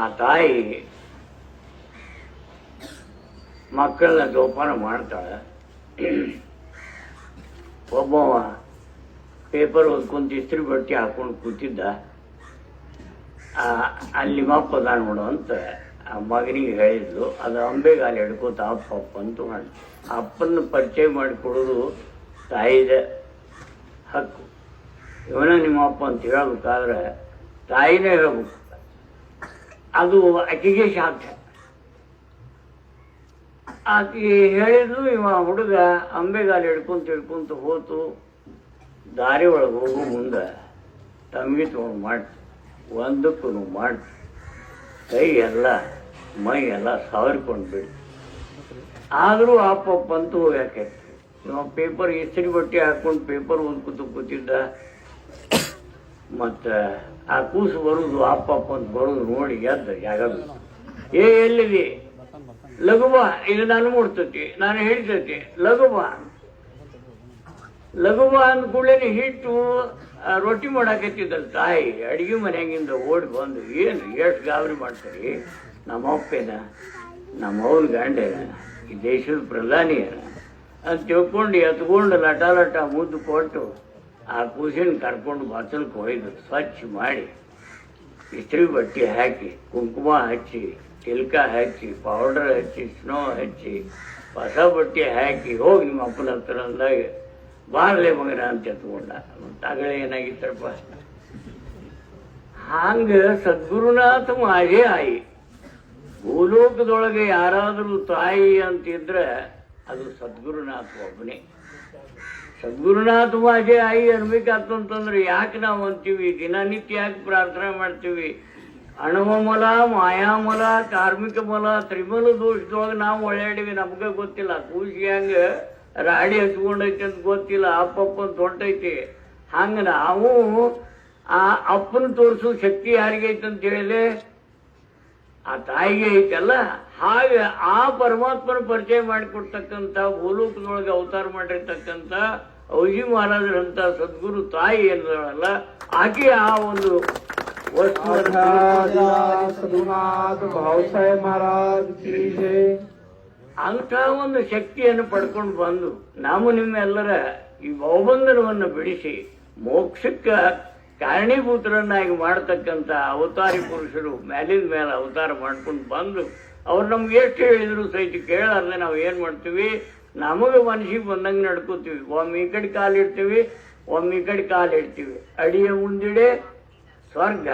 ಆ ತಾಯಿ ಮಕ್ಕಳನ್ನ ಜೋಪಾನ ಮಾಡ್ತಾಳೆ. ಒಬ್ಬವ ಪೇಪರ್ ಓದ್ಕೊಂತ ಇಸ್ತ್ರಿ ಬಟ್ಟೆ ಹಾಕೊಂಡು ಕೂತಿದ್ದ. ಅಲ್ಲಿ ಮಪ್ಪ ಅದಾನ ನೋಡು ಅಂತ ಆ ಮಗನಿಗೆ ಹೇಳಿದ್ಲು. ಅದು ಅಂಬೆಗಾಲಿ ಹಿಡ್ಕೋತ ಅಪ್ಪ ಅಪ್ಪ ಅಂತ ಮಾಡಿ ಅಪ್ಪನ ಪರಿಚಯ ಮಾಡಿಕೊಡೋದು ತಾಯಿದ ಹಕ್ಕು. ಇವನ ನಿಮ್ಮ ಅಪ್ಪ ಅಂತ ಹೇಳ್ಬೇಕಾದ್ರೆ ತಾಯಿನೇ ಹೇಳ್ಬೇಕು. ಅದು ಆಕೆಗೆ ಸಾಧ್ಯ. ಆಕೆ ಹೇಳಿದ್ರು ಇವ ಹುಡುಗ ಅಂಬೆಗಾಲಿ ಹಿಡ್ಕೊಂತ ಹಿಡ್ಕೊಂತ ಹೋತು. ದಾರಿ ಒಳಗೆ ಹೋಗೋ ಮುಂದೆ. ತಮಗೆ ತೊಗೊಂಡು ಮಾಡ್ತು ಒಂದಕ್ಕೂ ಮಾಡಿ. ಕೈ ಎಲ್ಲ, ಮೈ ಎಲ್ಲ ಸಾವಿರ್ಕೊಂಡು ಬಿಡಿ. ಆದರೂ ಅಪ್ಪ ಅಂತೂ ಯಾಕೆ? ಇವ ಪೇಪರ್ ಇಸ್ತ್ರಿ ಬಟ್ಟೆ ಹಾಕೊಂಡು ಪೇಪರ್ ಓದ್ಕೊತ ಕೂತಿದ್ದ. ಮತ್ತು ಆ ಕೂಸು ಬರುದು ಅಪ್ಪ ಅಪ್ಪ ಅಂತ ಬರುದು ನೋಡಿ ಎದ್ದ ಯಾಗದು ಏ, ಎಲ್ಲಿದೆ? ಲಘುಬ ಇದು ನಾನು ಮುಡ್ತತಿ ನಾನು ಹೇಳ್ತತಿ ಲಘುಬ. ಲಘುಬ ಅಂದ ಕೂಡಲೇ ಹಿಟ್ಟು ರೊಟ್ಟಿ ಮಾಡಾಕತ್ತಿದ್ದಲ್ಲ ತಾಯಿ. ಅಡಿಗೆ ಮನೆಯಾಗಿಂದ ಓಡಿ ಬಂದು, ಏನು, ಎಷ್ಟು ಗಾಬರಿ ಮಾಡ್ತಾರೆ? ನಮ್ಮ ಅಪ್ಪೇನ ನಮ್ಮ ಅವ್ರ ಗಂಡೇನ, ಈ ದೇಶದ ಪ್ರಧಾನಿ ಏನ ಅಂತ ತಿಳ್ಕೊಂಡು ಎತ್ಕೊಂಡು ಲಟ ಲಟ ಮುದ್ದು ಕೊಟ್ಟು ಆ ಕೂಸಿನ ಕರ್ಕೊಂಡು ಬಚ್ಚಲ್ಗೆ ಒಯ್ದು ಸ್ವಚ್ಛ ಮಾಡಿ, ಇಸ್ತ್ರಿ ಬಟ್ಟೆ ಹಾಕಿ, ಕುಂಕುಮ ಹಚ್ಚಿ, ತಿಲ್ಕ ಹಚ್ಚಿ ಪೌಡರ್ ಹಚ್ಚಿ ಸ್ನೋ ಹಚ್ಚಿ ಹೊಸ ಬಟ್ಟೆ ಹಾಕಿ ಹೋಗಿ ನಿಮ್ಮ ಅಪ್ಪನ ಹತ್ರ ಅಂದಾಗ, ಬಾರ್ಲೆ ಮಗನ ಅಂತ ಎತ್ಕೊಂಡ. ತಗಳೆ ಏನಾಗಿತ್ತಪ್ಪ? ಹಂಗ ಸದ್ಗುರುನಾಥ ಮಾಜೇ ಆಯಿ. ಭೂಲೋಕದೊಳಗೆ ಯಾರಾದರೂ ತಾಯಿ ಅಂತಿದ್ರೆ ಅದು ಸದ್ಗುರುನಾಥ ಒಬ್ಬನೇ. ಸದ್ಗುರುನಾಥ ಮಾಜೆ ಆಯಿ ಅನ್ಬೇಕಾತಂತಂದ್ರೆ ಯಾಕೆ ನಾವು ಅಂತೀವಿ? ದಿನನಿತ್ಯ ಯಾಕೆ ಪ್ರಾರ್ಥನೆ ಮಾಡ್ತೀವಿ? ಅಣುವಮಲ, ಮಾಯಾಮಲ, ಕಾರ್ಮಿಕ ಮಲ, ತ್ರಿಮಲ ದೋಷದೊಳಗೆ ನಾವು ಒಳ್ಳೆಯಡಿವಿ ನಮ್ಗೆ ಗೊತ್ತಿಲ್ಲ. ಕೂಸಿ ಹೆಂಗೆ ರಾಡಿ ಹಚ್ಕೊಂಡೈತಿ ಅಂತ ಗೊತ್ತಿಲ್ಲ. ಅಪ್ಪಪ್ಪ ಅಂತ ಹೊಂಟೈತಿ. ಹಂಗ ನಾವು ಆ ಅಪ್ಪನ ತೋರಿಸೋ ಶಕ್ತಿ ಯಾರಿಗೈತೆ ಅಂತ ಹೇಳಿದ್ರೆ ಆ ತಾಯಿಗೆ ಐತಲ್ಲ? ಹಾಗೆ ಆ ಪರಮಾತ್ಮನ ಪರಿಚಯ ಮಾಡಿಕೊಡ್ತಕ್ಕಂಥ ಭೂಲೋಕದೊಳಗೆ ಅವತಾರ ಮಾಡಿರ್ತಕ್ಕಂಥ ಔಜಿ ಮಹಾರಾಜರಂತ ಸದ್ಗುರು ತಾಯಿ ಎಂದಳಲ್ಲ ಆಕೆ ಆ ಒಂದು ಅಂತ ಒಂದು ಶಕ್ತಿಯನ್ನು ಪಡ್ಕೊಂಡು ಬಂದು ನಾವು ನಿಮ್ಮೆಲ್ಲರ ಈ ಬಹುಬಂಧನವನ್ನು ಬಿಡಿಸಿ ಮೋಕ್ಷಕ್ಕೆ ಕಾರಣೀಭೂತರನ್ನಾಗಿ ಮಾಡತಕ್ಕಂಥ ಅವತಾರಿ ಪುರುಷರು ಮ್ಯಾಲಿನ ಮೇಲೆ ಅವತಾರ ಮಾಡ್ಕೊಂಡು ಬಂದು ಅವ್ರು ನಮ್ಗೆ ಎಷ್ಟು ಹೇಳಿದ್ರು ಸಹಿತ ಕೇಳಲ್ಲ ನಾವು ಏನು ಮಾಡ್ತೀವಿ? ನಮಗೆ ಮನಸ್ಸಿಗೆ ಬಂದಂಗೆ ನಡ್ಕೋತೀವಿ. ಒಮ್ಮೆ ಈ ಕಡೆ ಕಾಲಿಡ್ತೀವಿ, ಒಮ್ಮೆ ಈ ಕಡೆ ಕಾಲಿಡ್ತೀವಿ. ಅಡಿಯ ಮುಂದಿಡೆ ಸ್ವರ್ಗ.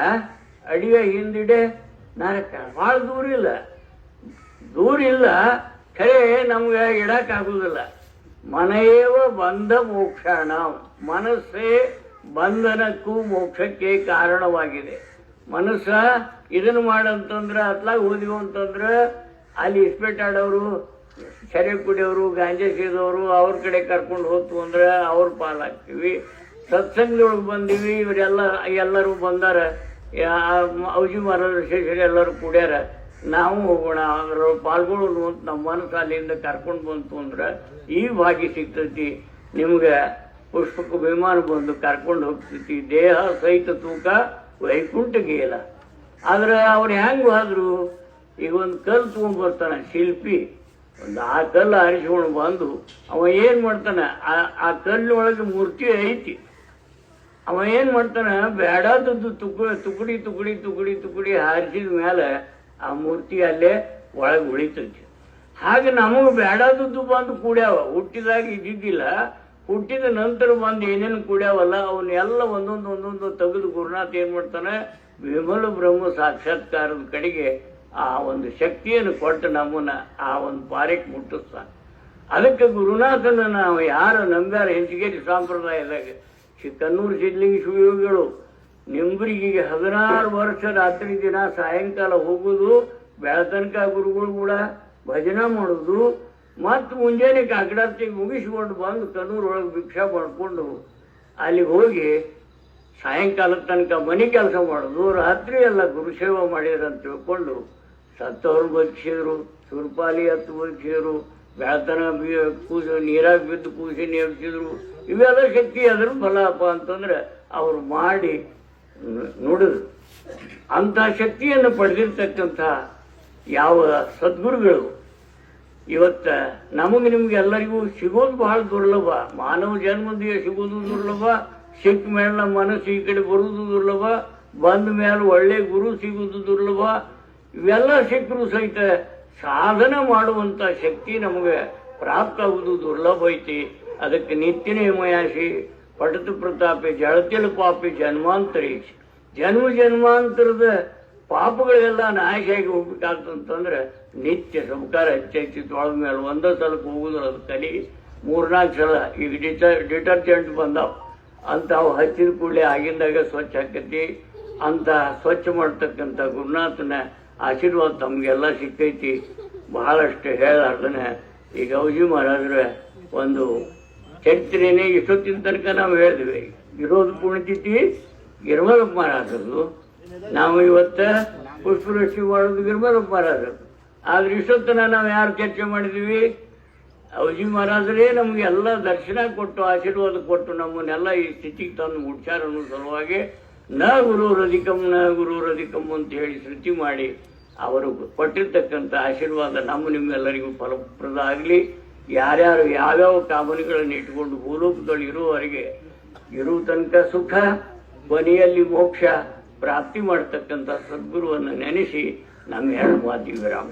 ಅಡಿಯ ಹಿಂದಿಡೆ ನರಕ ಭಾಳ ದೂರ ಇಲ್ಲ. ದೂರ ಇಲ್ಲ. ಖರೆ ನಮ್ಗೆ ಇಡಕ್ಕಾಗುದಿಲ್ಲ. ಮನೆಯವ ಮನೆಯವ ಮೋಕ್ಷ ಮೋಕ್ಷಣ. ಮನಸ್ಸೇ ಬಂಧನಕ್ಕೂ ಮೋಕ್ಷಕ್ಕೆ ಕಾರಣವಾಗಿದೆ. ಮನಸ್ಸ ಇದನ್ನು ಮಾಡಂತಂದ್ರೆ ಅತ್ಲಾಗ ಹೋದಿವು ಅಂತಂದ್ರೆ, ಅಲ್ಲಿ ಇಸ್ಪೇಟ್ ಆಡೋರು ಸೆರೆ ಕುಡಿಯೋರು ಗಾಂಜಾ ಸೇದೋರು, ಅವ್ರ ಕಡೆ ಕರ್ಕೊಂಡು ಹೋತು ಅಂದ್ರೆ ಅವ್ರ ಪಾಲಾಗ್ತೀವಿ. ಸತ್ಸಂಗದೊಳಗೆ ಬಂದೀವಿ, ಇವರೆಲ್ಲ, ಎಲ್ಲರೂ ಬಂದಾರ. ಔಜಿ ಮಾರೋರು ಶೇಷರು ಎಲ್ಲರೂ ಕುಡ್ಯಾರ. ನಾವು ಹೋಗೋಣ ಅದ್ರ ಪಾಲ್ಗೊಳ್ಳೋಣ ಅಂತ ನಮ್ಮ ಮನಸ್ಸು ಅಲ್ಲಿಂದ ಕರ್ಕೊಂಡು ಬಂತು ಅಂದ್ರೆ ಈ ಭಾಗ್ಯ ಸಿಗ್ತೈತಿ. ನಿಮ್ಗೆ ಪುಷ್ಪಕ ವಿಮಾನ ಬಂದು ಕರ್ಕೊಂಡು ಹೋಗ್ತಿತ್ತು ದೇಹ ಸಹಿತ ತೂಕ ವೈಕುಂಠಕ್ಕೆ ಇಲ್ಲ. ಆದ್ರೆ ಅವ್ರು ಹೆಂಗ್ ಹೋದ್ರು? ಈಗ ಒಂದು ಕಲ್ಲು ತಗೊಂಡ್ ಬರ್ತಾನೆ ಶಿಲ್ಪಿ. ಒಂದು ಆ ಕಲ್ಲು ಆರಿಸ್ಕೊಂಡು ಬಂದು ಅವ ಏನ್ ಮಾಡ್ತಾನೆ? ಆ ಆ ಕಲ್ಲೊಳಗೆ ಮೂರ್ತಿ ಐತಿ. ಅವ ಏನ್ ಮಾಡ್ತಾನೆ? ಬೇಡಾದದ್ದು ತುಕು, ತುಕಡಿ ತುಕಡಿ ತುಕಡಿ ತುಕಡಿ ಹಾರಿಸಿದ ಮೇಲೆ ಆ ಮೂರ್ತಿ ಅಲ್ಲೇ ಒಳಗೆ ಉಳಿತೈತಿ. ಹಾಗೆ ನಮಗೆ ಬೇಡಾದದ್ದು ಬಂದು ಕೂಡ್ಯಾವ. ಹುಟ್ಟಿದಾಗ ಇದ್ದಿದ್ದಿಲ್ಲ. ಹುಟ್ಟಿದ ನಂತರ ಬಂದು ಏನೇನು ಕೂಡ್ಯಾವಲ್ಲ, ಅವನ್ನೆಲ್ಲ ಒಂದೊಂದು ಒಂದೊಂದು ತೆಗೆದು ಗುರುನಾಥ ಏನು ಮಾಡ್ತಾನೆ, ವಿಮಲ ಬ್ರಹ್ಮ ಸಾಕ್ಷಾತ್ಕಾರದ ಕಡೆಗೆ ಆ ಒಂದು ಶಕ್ತಿಯನ್ನು ಕೊಟ್ಟು ನಮ್ಮನ್ನ ಆ ಒಂದು ಪಾರಕ್ಕೆ ಮುಟ್ಟಿಸ್ತಾನೆ. ಅದಕ್ಕೆ ಗುರುನಾಥನ ನಾವು ಯಾರು ನಂಬ್ಯಾರ ಹೆಂಚಿಗೇರಿ ಸಂಪ್ರದಾಯದಾಗ ಚಿಕ್ಕನ್ನೂರು ಕನ್ನೂರು ಸಿದ್ಲಿಂಗ ಶಿವಯೋಗಿಗಳು ನಿಂಬರಿಗಿಗೆ ಹದಿನಾರು ವರ್ಷ ರಾತ್ರಿ ದಿನ ಸಾಯಂಕಾಲ ಹೋಗುದು, ಬೆಳತನಕ ಗುರುಗಳು ಕೂಡ ಭಜನೆ ಮಾಡುದು ಮತ್ತು ಮುಂಜಾನೆ ಕಾಕಡಾರ್ತಿಗೆ ಮುಗಿಸ್ಕೊಂಡು ಬಂದು ಕನ್ನೂರು ಒಳಗೆ ಭಿಕ್ಷಾ ಮಾಡಿಕೊಂಡು ಅಲ್ಲಿಗೆ ಹೋಗಿ ಸಾಯಂಕಾಲದ ತನಕ ಮನೆ ಕೆಲಸ ಮಾಡೋದು, ರಾತ್ರಿ ಎಲ್ಲ ಗುರುಸೇವೆ ಮಾಡ್ಯಾರ ಅಂತ ತಿಳ್ಕೊಂಡು ಸತ್ತವ್ರು ಬದುಕಿಸಿದ್ರು, ಸುರ್ಪಾಲಿ ಹತ್ತು ಬದುಕಿಸಿದ್ರು ಬೆಳತನ ಕೂಸು ನೀರಾಗ ಬಿದ್ದು ಕೂಸಿ ನೇಮಿಸಿದ್ರು ಇವೆಲ್ಲ ಶಕ್ತಿ ಅದ್ರ ಫಲಪ್ಪ ಅಂತಂದ್ರೆ ಅವ್ರು ಮಾಡಿ ನುಡಿದ್ರು. ಅಂತ ಶಕ್ತಿಯನ್ನು ಪಡೆದಿರ್ತಕ್ಕಂಥ ಯಾವ ಸದ್ಗುರುಗಳು ಇವತ್ತ ನಮಗೆ ನಿಮ್ಗೆ ಎಲ್ಲರಿಗೂ ಸಿಗೋದು ಬಹಳ ದುರ್ಲಭ. ಮಾನವ ಜನ್ಮದಿಗೆ ಸಿಗೋದು ದುರ್ಲಭ. ಸಿಕ್ಕ ಮೇಲೆ ನಮ್ಮ ಮನಸ್ಸು ಈ ಕಡೆ ಬರುವುದು ದುರ್ಲಭ. ಬಂದ ಮೇಲೆ ಒಳ್ಳೆ ಗುರು ಸಿಗುವುದು ದುರ್ಲಭ. ಇವೆಲ್ಲ ಸಿಕ್ಕರು ಸಹಿತ ಸಾಧನ ಮಾಡುವಂತ ಶಕ್ತಿ ನಮಗೆ ಪ್ರಾಪ್ತ ಆಗುವುದು ದುರ್ಲಭ ಐತಿ. ಅದಕ್ಕೆ ನಿತ್ಯನ ಮಯಾಸಿ ಪಟತು ಪ್ರತಾಪಿ ಜಳತಿಲ ಪಾಪಿ ಜನ್ಮಾಂತರೀಶ್ ಜನ್ಮ ಜನ್ಮಾಂತರದ ಪಾಪಗಳೆಲ್ಲ ನಾಶ ಆಗಿ ಹೋಗ್ಬೇಕಾಗ್ತಂತಂದ್ರೆ ನಿತ್ಯ ಸಂಸ್ಕಾರ ಹೆಚ್ಚೆಚ್ಚು ತೊಳೆದ ಮೇಲೆ ಒಂದೇ ಸಲಕ್ಕೆ ಹೋಗುದು ಅದು ಕಲಿ. ಮೂರ್ನಾಲ್ಕು ಸಲ ಈಗ ಡಿಟರ್, ಡಿಟರ್ಜೆಂಟ್ ಬಂದಾವ. ಅಂತಾವು ಹಚ್ಚಿದ ಕೂಡಲೇ ಆಗಿಂದಾಗ ಸ್ವಚ್ಛ ಆಕತಿ. ಅಂತ ಸ್ವಚ್ಛ ಮಾಡ್ತಕ್ಕಂಥ ಗುರುನಾಥನ ಆಶೀರ್ವಾದ ತಮಗೆಲ್ಲ ಸಿಕ್ಕೈತಿ. ಬಹಳಷ್ಟು ಹೇಳಾರ್ದನೆ ಈಗ ಗೌಜಿ ಮಾಡಾದ್ರೆ ಒಂದು ಚರಿತ್ರೆನೇ ಇಷ್ಟೊತ್ತಿನ ತನಕ ನಾವು ಹೇಳಿದ್ವಿ. ಇರೋದು ಪುಣ್ಯತಿಥಿ ಗಿರ್ಮಲಪ್ಪ ಮಹಾರಾಜರು ನಾವು ಇವತ್ತ ಪುಷ್ಪವೃಷ್ಟಿ ಮಾಡೋದು ಗಿರ್ಮಲಪ್ಪ ಮಹಾರಾಜರು ಆದ್ರೆ ಇಷ್ಟೊತ್ತನ ನಾವು ಯಾರು ಚರ್ಚೆ ಮಾಡಿದ್ವಿ? ಅವಜಿ ಮಹಾರಾಜರೇ, ನಮ್ಗೆ ಎಲ್ಲ ದರ್ಶನ ಕೊಟ್ಟು, ಆಶೀರ್ವಾದ ಕೊಟ್ಟು ನಮ್ಮನ್ನೆಲ್ಲ ಈ ಸ್ಥಿತಿಗೆ ತಂದು ಮುಟ್ಸ್ಯಾರ ಅನ್ನೋ ಸಲುವಾಗಿ ನ ಗುರು ರಧಿಕಂ ನ ಗುರು ರಧಿಕಂ ಅಂತ ಹೇಳಿ ಶ್ರುತಿ ಮಾಡಿ ಅವರು ಕೊಟ್ಟಿರ್ತಕ್ಕಂಥ ಆಶೀರ್ವಾದ ನಮ್ಮ ನಿಮ್ಮೆಲ್ಲರಿಗೂ ಫಲಪ್ರದ ಆಗಲಿ. ಯಾರ್ಯಾರು ಯಾವ್ಯಾವ ಕಾಮನೆಗಳನ್ನು ಇಟ್ಕೊಂಡು ಭೂಲೋಕದಲ್ಲಿ ಇರುವವರಿಗೆ ಇರುವ ತನಕ ಸುಖ, ಕೊನೆಯಲ್ಲಿ ಮೋಕ್ಷ. ಪ್ರಾಪ್ತಿ ಮಾಡತಕ್ಕಂಥ ಸದ್ಗುರುವನ್ನು ನೆನೆಸಿ ನಮ್ಮೆರಡು ಮಾತಿ ವಿರಾಮ